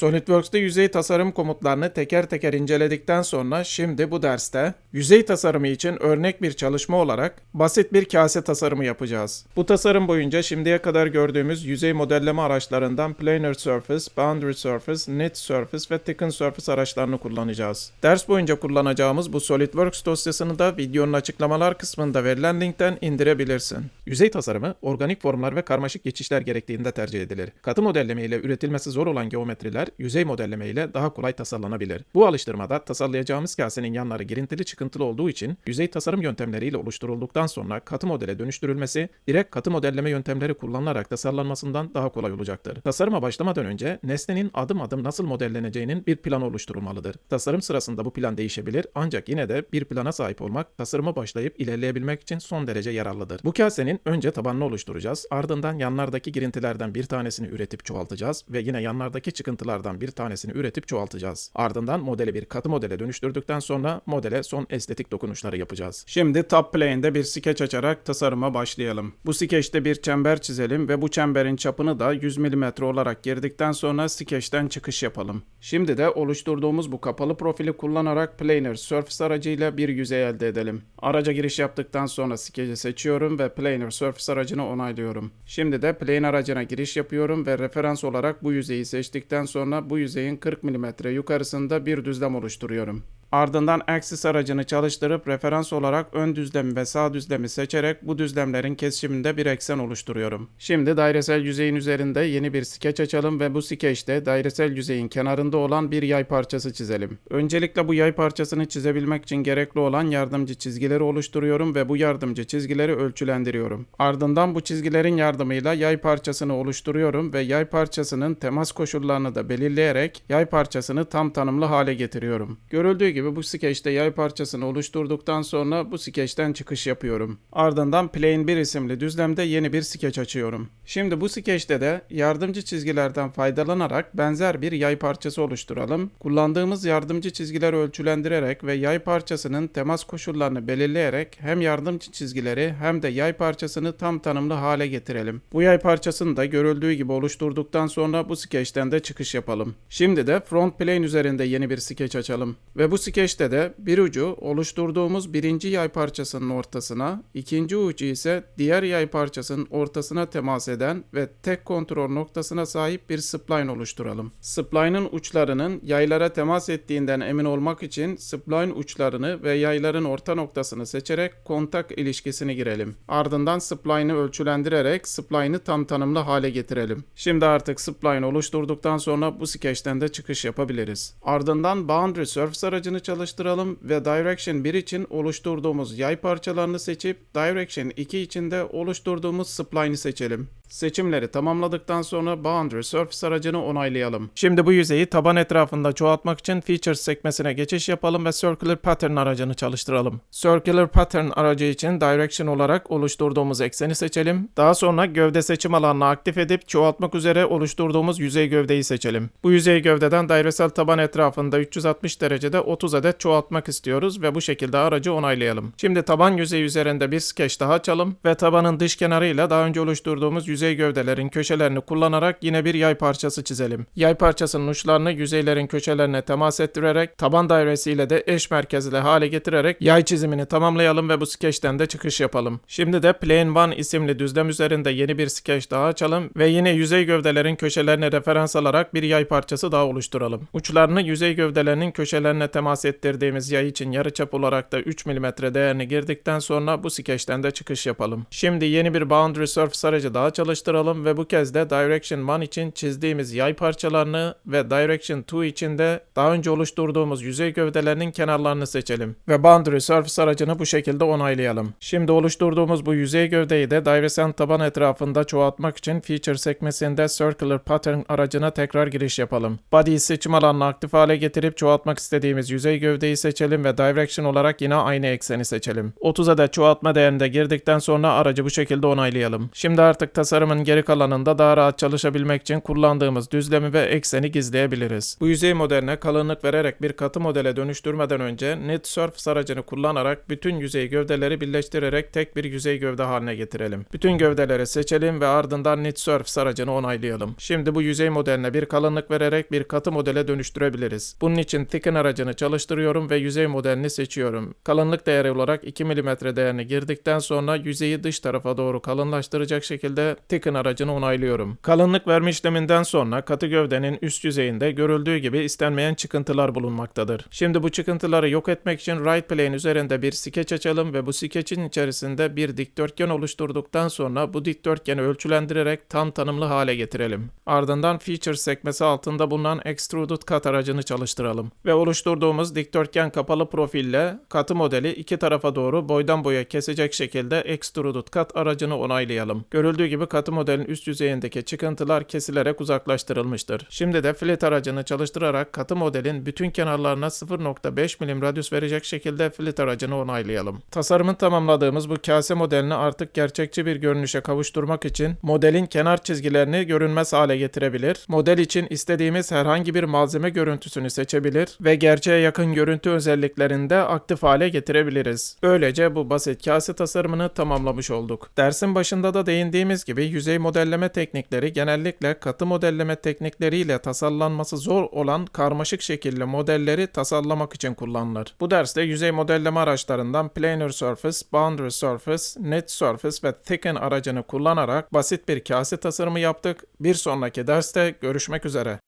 SolidWorks'te yüzey tasarım komutlarını teker teker inceledikten sonra şimdi bu derste yüzey tasarımı için örnek bir çalışma olarak basit bir kase tasarımı yapacağız. Bu tasarım boyunca şimdiye kadar gördüğümüz yüzey modelleme araçlarından Planar Surface, Boundary Surface, Knit Surface ve Thicken Surface araçlarını kullanacağız. Ders boyunca kullanacağımız bu SolidWorks dosyasını da videonun açıklamalar kısmında verilen linkten indirebilirsin. Yüzey tasarımı organik formlar ve karmaşık geçişler gerektiğinde tercih edilir. Katı modelleme ile üretilmesi zor olan geometriler yüzey modelleme ile daha kolay tasarlanabilir. Bu alıştırmada tasarlayacağımız kasenin yanları girintili çıkıntılı olduğu için yüzey tasarım yöntemleriyle oluşturulduktan sonra katı modele dönüştürülmesi direkt katı modelleme yöntemleri kullanılarak tasarlanmasından daha kolay olacaktır. Tasarıma başlamadan önce nesnenin adım adım nasıl modelleneceğinin bir planı oluşturulmalıdır. Tasarım sırasında bu plan değişebilir ancak yine de bir plana sahip olmak tasarıma başlayıp ilerleyebilmek için son derece yararlıdır. Bu kasenin önce tabanını oluşturacağız, ardından yanlardaki girintilerden bir tanesini üretip çoğaltacağız ve yine yanlardaki çıkıntılardan bir tanesini üretip çoğaltacağız. Ardından modeli bir katı modele dönüştürdükten sonra modele son estetik dokunuşları yapacağız. Şimdi top plane'de bir skeç açarak tasarıma başlayalım. Bu skeçte bir çember çizelim ve bu çemberin çapını da 100 mm olarak girdikten sonra skeçten çıkış yapalım. Şimdi de oluşturduğumuz bu kapalı profili kullanarak Planar Surface aracıyla bir yüzey elde edelim. Araca giriş yaptıktan sonra skeci seçiyorum ve Planar Surface aracını onaylıyorum. Şimdi de plane aracına giriş yapıyorum ve referans olarak bu yüzeyi seçtikten sonra bu yüzeyin 40 mm yukarısında bir düzlem oluşturuyorum. Ardından Axis aracını çalıştırıp referans olarak ön düzlemi ve sağ düzlemi seçerek bu düzlemlerin kesişiminde bir eksen oluşturuyorum. Şimdi dairesel yüzeyin üzerinde yeni bir skeç açalım ve bu skeçte dairesel yüzeyin kenarında olan bir yay parçası çizelim. Öncelikle bu yay parçasını çizebilmek için gerekli olan yardımcı çizgileri oluşturuyorum ve bu yardımcı çizgileri ölçülendiriyorum. Ardından bu çizgilerin yardımıyla yay parçasını oluşturuyorum ve yay parçasının temas koşullarını da belirleyerek yay parçasını tam tanımlı hale getiriyorum. Görüldüğü gibi gibi bu skeçte yay parçasını oluşturduktan sonra bu skeçten çıkış yapıyorum. Ardından Plane 1 isimli düzlemde yeni bir skeç açıyorum. Şimdi bu skeçte de yardımcı çizgilerden faydalanarak benzer bir yay parçası oluşturalım. Kullandığımız yardımcı çizgileri ölçülendirerek ve yay parçasının temas koşullarını belirleyerek hem yardımcı çizgileri hem de yay parçasını tam tanımlı hale getirelim. Bu yay parçasını da görüldüğü gibi oluşturduktan sonra bu skeçten de çıkış yapalım. Şimdi de front plane üzerinde yeni bir skeç açalım. Ve bu skeçte de bir ucu oluşturduğumuz birinci yay parçasının ortasına, ikinci ucu ise diğer yay parçasının ortasına temas eden ve tek kontrol noktasına sahip bir spline oluşturalım. Spline'ın uçlarının yaylara temas ettiğinden emin olmak için spline uçlarını ve yayların orta noktasını seçerek kontak ilişkisini girelim. Ardından spline'ı ölçülendirerek spline'ı tam tanımlı hale getirelim. Şimdi artık spline oluşturduktan sonra bu skeçten de çıkış yapabiliriz. Ardından boundary surface aracını çalıştıralım ve Direction 1 için oluşturduğumuz yay parçalarını seçip Direction 2 için de oluşturduğumuz spline'i seçelim. Seçimleri tamamladıktan sonra Boundary Surface aracını onaylayalım. Şimdi bu yüzeyi taban etrafında çoğaltmak için Features sekmesine geçiş yapalım ve Circular Pattern aracını çalıştıralım. Circular Pattern aracı için Direction olarak oluşturduğumuz ekseni seçelim. Daha sonra gövde seçim alanını aktif edip çoğaltmak üzere oluşturduğumuz yüzey gövdeyi seçelim. Bu yüzey gövdeden dairesel taban etrafında 360 derecede 30 adet çoğaltmak istiyoruz ve bu şekilde aracı onaylayalım. Şimdi taban yüzeyi üzerinde bir skeç daha açalım ve tabanın dış kenarıyla daha önce oluşturduğumuz yüzey yüzey gövdelerin köşelerini kullanarak yine bir yay parçası çizelim. Yay parçasının uçlarını yüzeylerin köşelerine temas ettirerek taban dairesiyle de eş merkezli hale getirerek yay çizimini tamamlayalım ve bu skeçten de çıkış yapalım. Şimdi de Plane 1 isimli düzlem üzerinde yeni bir skeç daha açalım ve yine yüzey gövdelerin köşelerine referans alarak bir yay parçası daha oluşturalım. Uçlarını yüzey gövdelerinin köşelerine temas ettirdiğimiz yay için yarıçap olarak da 3 mm değerini girdikten sonra bu skeçten de çıkış yapalım. Şimdi yeni bir Boundary Surface aracı daha çalıştıralım çalıştıralım ve bu kez de Direction 1 için çizdiğimiz yay parçalarını ve Direction 2 için de daha önce oluşturduğumuz yüzey gövdelerinin kenarlarını seçelim. Ve Boundary Surface aracını bu şekilde onaylayalım. Şimdi oluşturduğumuz bu yüzey gövdeyi de Direction taban etrafında çoğaltmak için Feature sekmesinde Circular Pattern aracına tekrar giriş yapalım. Body seçim alanını aktif hale getirip çoğaltmak istediğimiz yüzey gövdeyi seçelim ve Direction olarak yine aynı ekseni seçelim. 30 adet çoğaltma değerinde girdikten sonra aracı bu şekilde onaylayalım. Şimdi artık tasarım tasarımın geri kalanında daha rahat çalışabilmek için kullandığımız düzlemi ve ekseni gizleyebiliriz. Bu yüzey modeline kalınlık vererek bir katı modele dönüştürmeden önce Knit Surface aracını kullanarak bütün yüzey gövdeleri birleştirerek tek bir yüzey gövde haline getirelim. Bütün gövdeleri seçelim ve ardından Knit Surface aracını onaylayalım. Şimdi bu yüzey modeline bir kalınlık vererek bir katı modele dönüştürebiliriz. Bunun için Thicken aracını çalıştırıyorum ve yüzey modelini seçiyorum. Kalınlık değeri olarak 2 mm değerini girdikten sonra yüzeyi dış tarafa doğru kalınlaştıracak şekilde Thicken aracını onaylıyorum. Kalınlık verme işleminden sonra katı gövdenin üst yüzeyinde görüldüğü gibi istenmeyen çıkıntılar bulunmaktadır. Şimdi bu çıkıntıları yok etmek için right plane üzerinde bir skeç açalım ve bu skeçin içerisinde bir dikdörtgen oluşturduktan sonra bu dikdörtgeni ölçülendirerek tam tanımlı hale getirelim. Ardından feature sekmesi altında bulunan extruded cut aracını çalıştıralım ve oluşturduğumuz dikdörtgen kapalı profille katı modeli iki tarafa doğru boydan boya kesecek şekilde extruded cut aracını onaylayalım. Görüldüğü gibi katı modelin üst yüzeyindeki çıkıntılar kesilerek uzaklaştırılmıştır. Şimdi de fillet aracını çalıştırarak katı modelin bütün kenarlarına 0.5 milim radyus verecek şekilde fillet aracını onaylayalım. Tasarımın tamamladığımız bu kase modelini artık gerçekçi bir görünüşe kavuşturmak için modelin kenar çizgilerini görünmez hale getirebilir. Model için istediğimiz herhangi bir malzeme görüntüsünü seçebilir ve gerçeğe yakın görüntü özelliklerini de aktif hale getirebiliriz. Böylece bu basit kase tasarımını tamamlamış olduk. Dersin başında da değindiğimiz gibi yüzey modelleme teknikleri genellikle katı modelleme teknikleriyle tasarlanması zor olan karmaşık şekilli modelleri tasarlamak için kullanılır. Bu derste yüzey modelleme araçlarından Planar Surface, Boundary Surface, Net Surface ve Thicken aracını kullanarak basit bir kase tasarımı yaptık. Bir sonraki derste görüşmek üzere.